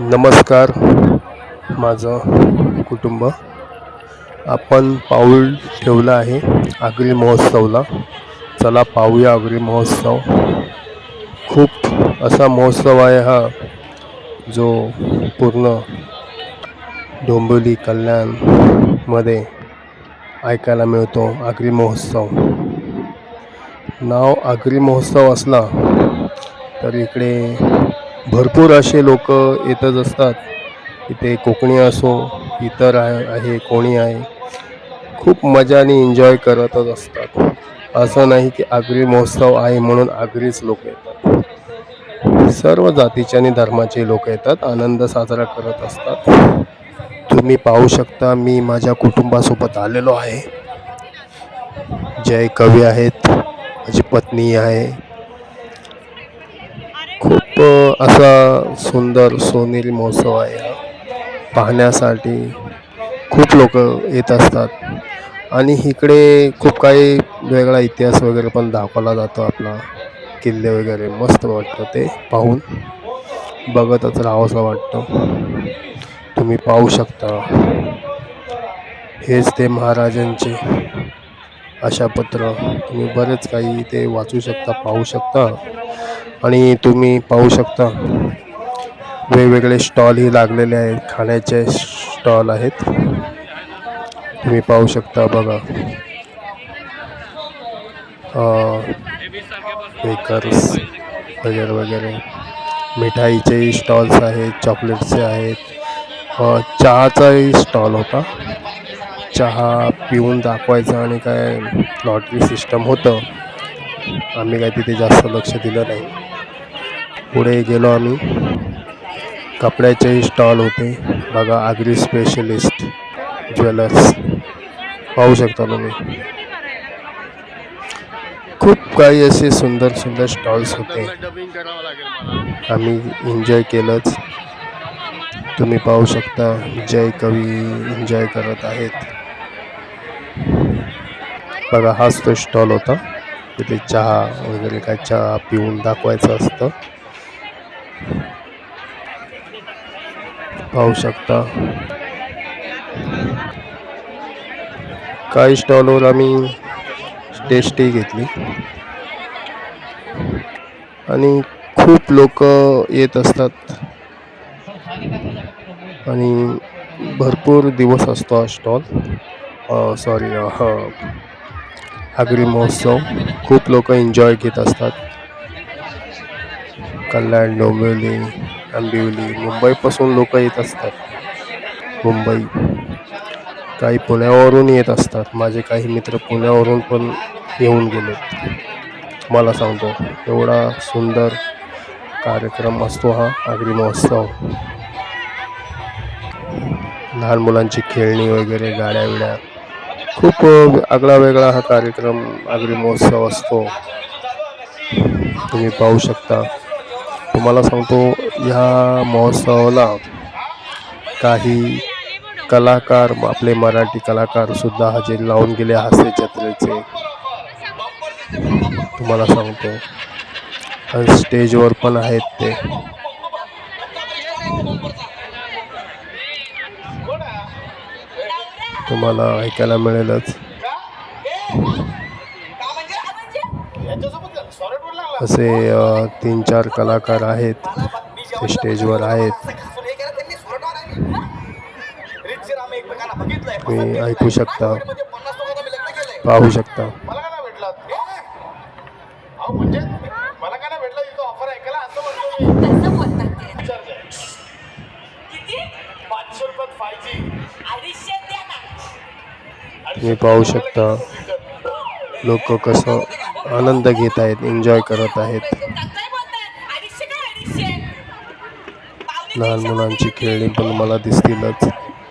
नमस्कार माझं कुटुंब. आपण पाऊल ठेवलं आहे आगरी महोत्सवला. चला पाहूया आगरी महोत्सव. खूप असा महोत्सव आहे हा जो पूर्ण डोंबिवली कल्याणमध्ये ऐकायला मिळतो आगरी महोत्सव. नाव आगरी महोत्सव असला तर इकडे भरपूर असे लोक येतच असतात. इथे कोकणी असो इतर आहे आहे कोणी आहे खूप मजाने एन्जॉय करतच असतात. असं नाही की आगरी महोत्सव आहे म्हणून आगरीच लोक येतात. सर्व जातीचे आणि धर्माचे लोक येतात आनंद साजरा करत असतात. तुम्ही पाहू शकता मी माझ्या कुटुंबासोबत आलेलो आहे. जय कवी आहेत माझी पत्नी आहे असा सुंदर सोनेरी महोत्सव आहे. पाहण्यासाठी खूप लोक येत असतात. आणि इकडे खूप काही वेगळा इतिहास वगैरे पण दाखवला जातो आपला. किल्ले वगैरे मस्त वाटतं ते पाहून. बघतच राहावंसं वाटतं. तुम्ही पाहू शकता. हेच ते महाराजांचे अशा पत्र तुम्ही बरेच काही ते वाचू शकता पाहू शकता. आणि तुम्ही पाहू शकता वेगवेगळे स्टॉलही लागलेले आहेत. खाण्याचे स्टॉल आहेत. तुम्ही पाहू शकता बघा. बेकर्स वगैरे वगैरे. मिठाईचेही स्टॉल्स आहेत चॉकलेटचे आहेत. चहाचाही स्टॉल होता. चहा पिऊन दाखवायचा आणि काय लॉटरी सिस्टम होतं. आम्ही काय तिथे जास्त लक्ष दिलं नाही. पुढे गेलो आम्ही. कपड्याचेही स्टॉल होते. बघा आगरी स्पेशलिस्ट ज्वेलर्स पाहू शकता तुम्ही. खूप काही असे सुंदर सुंदर स्टॉल्स होते. आम्ही एन्जॉय केलंच. तुम्ही पाहू शकता जय कवी एन्जॉय करत आहेत. बघा हाच तो स्टॉल होता. तिथे चहा वगैरे काय चहा पिऊन दाखवायचं असतं. पाहू शकता. काही स्टॉलवर आम्ही टेस्टही घेतली. आणि खूप लोक येत असतात. आणि भरपूर दिवस असतो हा स्टॉल. सॉरी हा आगरी महोत्सव. खूप लोक एन्जॉय घेत असतात. कल्याण डोंबिवली आंबिवली. मुंबईपासून लोक येत असतात. मुंबई. काही पुण्यावरून येत असतात. माझे काही मित्र पुण्यावरून पण येऊन गेले. मला सांगतो एवढा सुंदर कार्यक्रम असतो हा आगरी महोत्सव. लहान मुलांची खेळणी वगैरे गाड्या बिड्या. खूप आगळा वेगळा हा कार्यक्रम आगरी महोत्सव असतो. तुम्ही पाहू शकता. तुम्हाला सांगतो ह्या महोत्सवाला काही कलाकार आपले मराठी कलाकारसुद्धा हजेरी लावून गेले हास्य जत्रेचे. तुम्हाला सांगतो आणि स्टेजवर पण आहेत ते. तुम्हाला ऐकायला मिळेलच. असे तीन चार कलाकार आहेत. स्टेजवर आहेत. शकता. शकता. पाहू शकता. लोक कस आनंद घेत आहेत एन्जॉय करत आहेत. लहान मुलांची खेळणी पण मला दिसतीलच.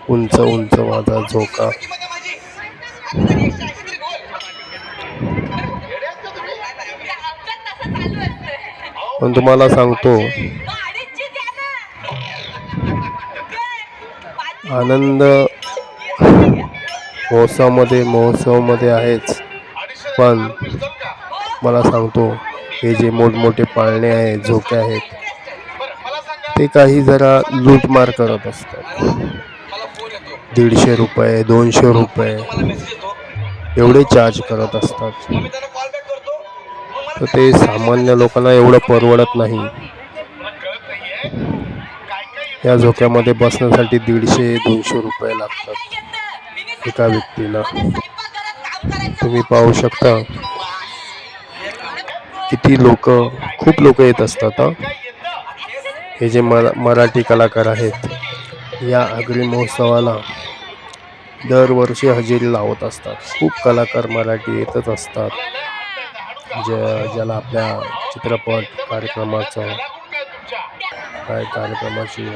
उंच उंच माझा झोका. पण तुम्हाला सांगतो आनंद महोत्सवामध्ये महोत्सवामध्ये आहेच. पण मला सांगतो हे जे मोठमोठे पाळणे आहेत झोके आहेत ते काही जरा लूटमार करत असतात. दीडशे रुपये दोनशे रुपये एवढे चार्ज करत असतात. तर ते सामान्य लोकांना एवढं परवडत नाही. या झोक्यामध्ये बसण्यासाठी दीडशे दोनशे रुपये लागतात एका व्यक्तीला. तुम्ही पाहू शकता किती लोक खूप लोक येत असतात हे जे मरा मराठी कलाकार आहेत या आगरी महोत्सवाला दरवर्षी हजेरी लावत असतात. खूप कलाकार मराठी येतच असतात. ज्या ज्याला आपल्या चित्रपट कार्यक्रमाचं काय कार्यक्रमाची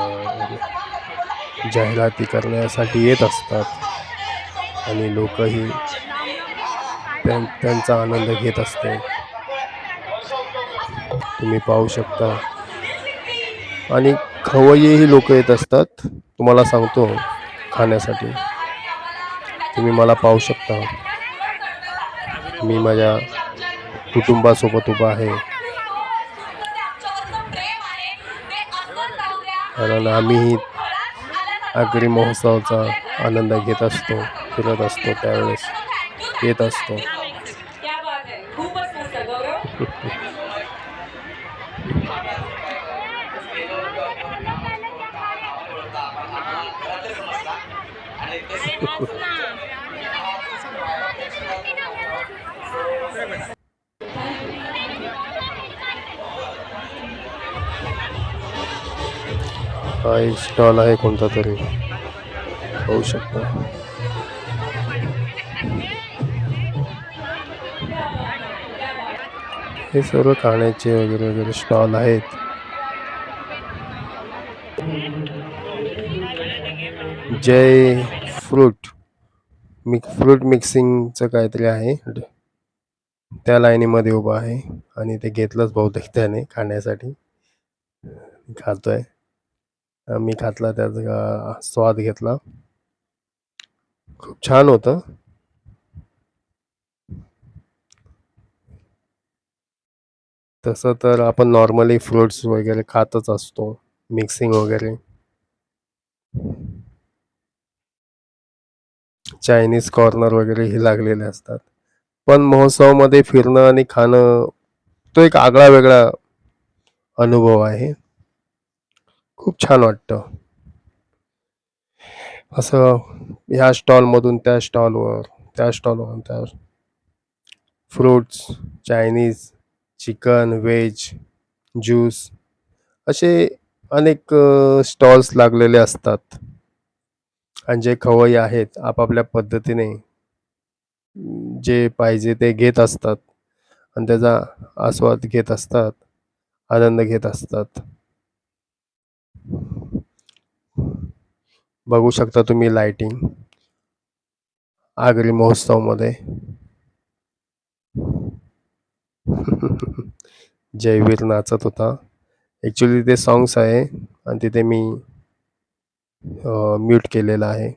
जाहिराती करण्यासाठी येत असतात. आणि लोकही त्यां त्यांचा आनंद घेत असते. तुम्ही पाहू शकता. आणि खवय्येही लोक येत असतात. तुम्हाला सांगतो खाण्यासाठी. तुम्ही मला पाहू शकता. मी माझ्या कुटुंबासोबत उभा आहे. कारण आम्हीही आगरी महोत्सवाचा आनंद घेत असतो फिरत असतो त्यावेळेस येत असतो क्या बात आहे खूपच मस्त गौरव हा एक स्टॉल आहे कोणता तरी. होऊ शकता. हे सर्व खाण्याचे वगैरे वगैरे स्टॉल आहेत. जय फ्रूट. मिक फ्रूट मिक्सिंगचं काहीतरी आहे. त्या लाईनीमध्ये उभा आहे आणि ते घेतलंच बहुतेक त्याने खाण्यासाठी. खातोय. मी खातला त्याचा स्वाद घेतला. खूप छान होतं. तसं तर आपण नॉर्मली फ्रुट्स वगैरे खातच असतो. मिक्सिंग वगैरे. चायनीज कॉर्नर वगैरे हे लागलेले असतात. पण महोत्सवामध्ये फिरणं आणि खाणं तो एक आगळा वेगळा अनुभव आहे. खूप छान वाटतं. असं ह्या स्टॉलमधून त्या स्टॉलवर त्या स्टॉलवर त्या fruits Chinese chicken veg juice असे अनेक स्टॉल्स लागलेले असतात. आणि जे खवय्ये आहेत आपापल्या पद्धतीने जे पाहिजे ते घेत असतात आणि त्याचा आस्वाद घेत असतात आनंद घेत असतात. बघू शकता तुम्ही लाइटिंग आगरी महोत्सवमध्ये. जयवीर नाचत होता. ॲक्च्युली ते सॉंग्स आहे आणि तिथे मी म्यूट केलेलं आहे.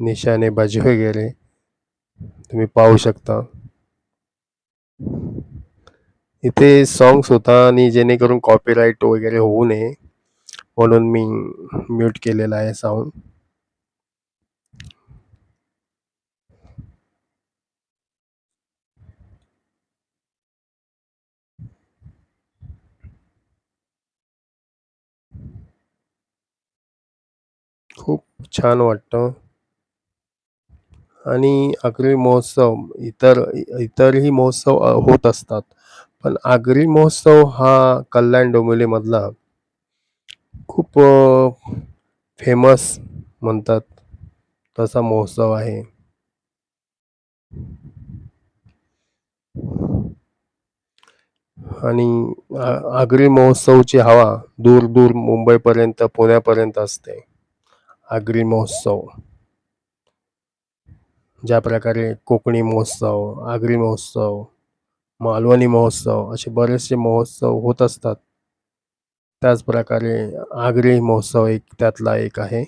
निशाणेबाजी वगैरे तुम्ही पाहू शकता. इथे सॉंग्स होता आणि जेणेकरून कॉपीराईट वगैरे होऊ नये. म्हणून मी म्यूट केलेला आहे साऊंड खूप छान वाटतं. आणि आगरी महोत्सव इतर इतरही महोत्सव होत असतात. पण आगरी महोत्सव हा कल्याण डोंबिवलीमधला खूप फेमस म्हणतात. तसा महोत्सव आहे. आणि आ- आगरी महोत्सवची हवा दूर दूर मुंबईपर्यंत पुण्यापर्यंत असते. आगरी महोत्सव. ज्या प्रकारे कोकणी महोत्सव आगरी महोत्सव मालवणी महोत्सव असे बरेचसे महोत्सव होत असतात. त्याचप्रकारे आगरी महोत्सव एक त्यातला एक आहे.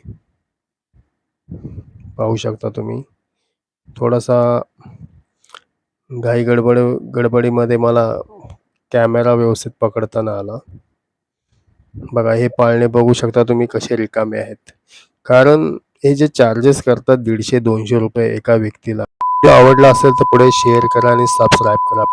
पाहू शकता तुम्ही. थोडासा घाई गडबड गडबडीमध्ये मला कॅमेरा व्यवस्थित पकडताना आला. बघा हे पाळणे बघू शकता तुम्ही कसे रिकामे आहेत. कारण हे जे चार्जेस करतात दीडशे दोनशे रुपये एका व्यक्तीला. आवडला असेल तर पुढे शेअर करा आणि सबस्क्राईब करा